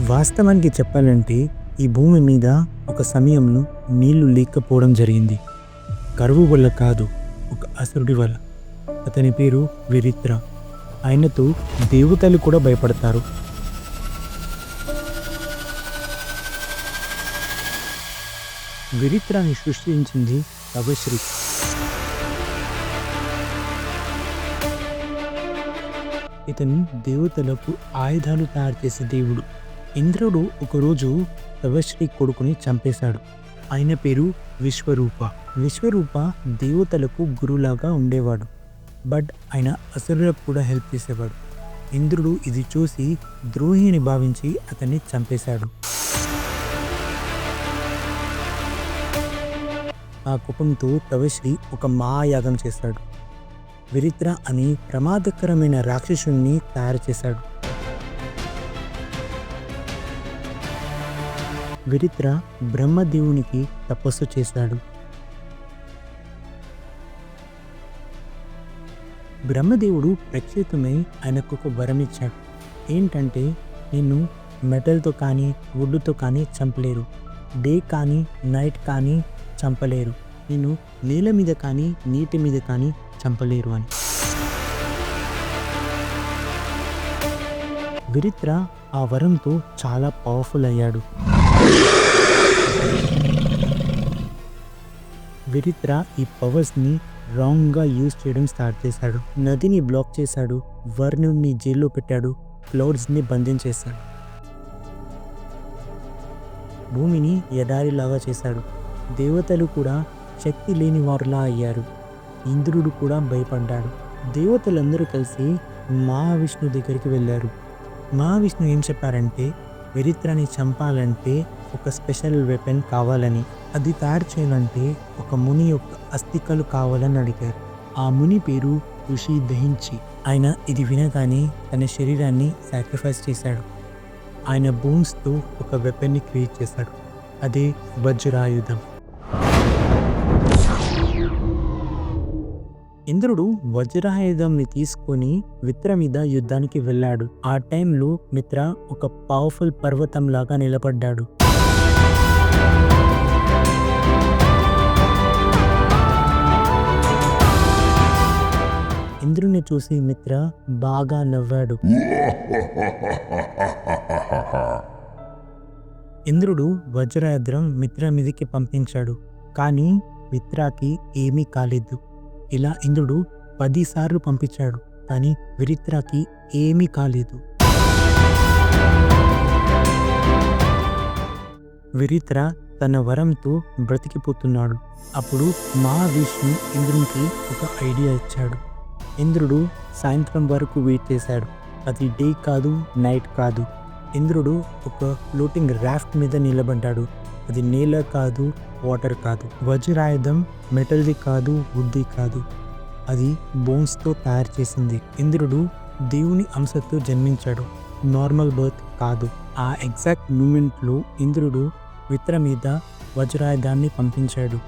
వాస్తవానికి చెప్పాలంటే ఈ భూమి మీద ఒక సమయంలో నీళ్ళు లేకపోవడం జరిగింది. కరువు వల్ల కాదు ఒక అసురుడి వల్ల. అతని పేరు విరిత్ర. ఆయనతో దేవతలు కూడా భయపడతారు. విరిత్రాన్ని సృష్టించింది తపశ్రీ ఇతను దేవతలకు ఆయుధాలు తయారు చేసే దేవుడు. ఇంద్రుడు ఒకరోజు తపశ్రీ కొడుకుని చంపేశాడు. ఆయన పేరు విశ్వరూప. విశ్వరూప దేవతలకు గురులాగా ఉండేవాడు. బట్ ఆయన అసురులకు కూడా హెల్ప్ చేసేవాడు. ఇంద్రుడు ఇది చూసి ద్రోహిని భావించి అతన్ని చంపేశాడు. ఆ కుపంతో తవశ్రీ ఒక మహాయాగం చేశాడు. విరిత్ర అని ప్రమాదకరమైన రాక్షసుణ్ణి తయారు చేశాడు. విరిత్ర బ్రహ్మదేవునికి తపస్సు చేశాడు. బ్రహ్మదేవుడు ప్రత్యేకమై ఆయనకు ఒక వరం ఇచ్చాడు ఏంటంటే నిన్ను మెటల్తో కానీ వుడ్తో కానీ చంపలేరు. డే కానీ నైట్ కానీ చంపలేరు. నేను నేల మీద కానీ నీటి మీద కానీ చంపలేరు అని. విరిత్ర ఆ వరంతో చాలా పవర్ఫుల్ అయ్యాడు. విరిత్ర ఈ పవర్స్ని రాంగ్గా యూజ్ చేయడం స్టార్ట్ చేశాడు. నదిని బ్లాక్ చేశాడు. వర్ణుని జైల్లో పెట్టాడు. క్లౌడ్స్ని బంధించేశాడు భూమిని ఎడారిలాగా చేశాడు. దేవతలు కూడా శక్తి లేని వారులా అయ్యారు. ఇంద్రుడు కూడా భయపడ్డాడు. దేవతలందరూ కలిసి మహావిష్ణు దగ్గరికి వెళ్ళారు. మహావిష్ణు ఏం చెప్పారంటే విరిత్రని చంపాలంటే ఒక స్పెషల్ వెపన్ కావాలని అది తయారు చేయాలంటే ఒక ముని యొక్క అస్థికలు కావాలని అడిగారు. ఆ ముని పేరు ఋషి దహించి. ఆయన ఇది వినగానే తన శరీరాన్ని సాక్రిఫైస్ చేశాడు. ఆయన బోన్స్తో ఒక వెపన్ని క్రియేట్ చేశాడు. అదే వజ్రాయుధం. ఇంద్రుడు వజ్రాయుధంని తీసుకొని మిత్ర మీద యుద్ధానికి వెళ్ళాడు. ఆ టైంలో మిత్ర ఒక పవర్ఫుల్ పర్వతం లాగా నిలబడ్డాడు. ఇంద్రుని చూసి మిత్ర బాగా నవ్వాడు. ఇంద్రుడు వజ్రాయుధ్రం మిత్ర మీదకి పంపించాడు. కానీ మిత్రాకి ఏమీ కాలేదు. ఇలా ఇంద్రుడు పదిసార్లు పంపించాడు. కానీ విరిత్రాకి ఏమీ కాలేదు. విరిత్ర తన వరంతో బ్రతికిపోతున్నాడు. అప్పుడు మహావిష్ణు ఇంద్రునికి ఒక ఐడియా ఇచ్చాడు. ఇంద్రుడు సాయంత్రం వరకు వెయిట్ చేశాడు. అది డే కాదు నైట్ కాదు. ఇంద్రుడు ఒక ఫ్లోటింగ్ రాఫ్ట్ మీద నిలబడ్డాడు. అది నేల కాదు వాటర్ కాదు. వజ్రాయుధం మెటల్ది కాదు వుడ్ది కాదు. అది బోన్స్తో తయారు చేసింది. ఇంద్రుడు దేవుని అంశతో జన్మించాడు. నార్మల్ బర్త్ కాదు. ఆ ఎగ్జాక్ట్ మూమెంట్లో ఇంద్రుడు విత్ర మీద వజ్రాయుధాన్ని పంపించాడు.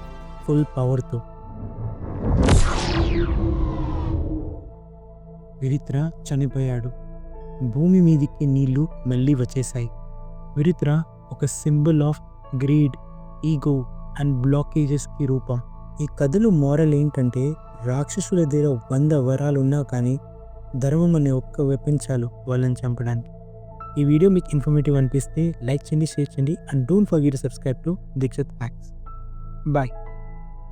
ఫుల్ పవర్తో. విరిత్ర చనిపోయాడు. భూమి మీదికి నీళ్ళు మళ్ళీ వచ్చేశాయి. విరిత్ర ఒక symbol of greed ego and బ్లాకేజెస్కి రూపం. ఈ కథలు మోరల్ ఏంటంటే రాక్షసుల దగ్గర వంద వరాలు ఉన్నా కానీ ధర్మం అనే ఒక్క వెపన్ చాలు వాళ్ళని చంపడానికి. ఈ వీడియో మీకు ఇన్ఫర్మేటివ్ అనిపిస్తే లైక్ చేయండి షేర్ చేయండి and don't forget subscribe to Dikshit facts bye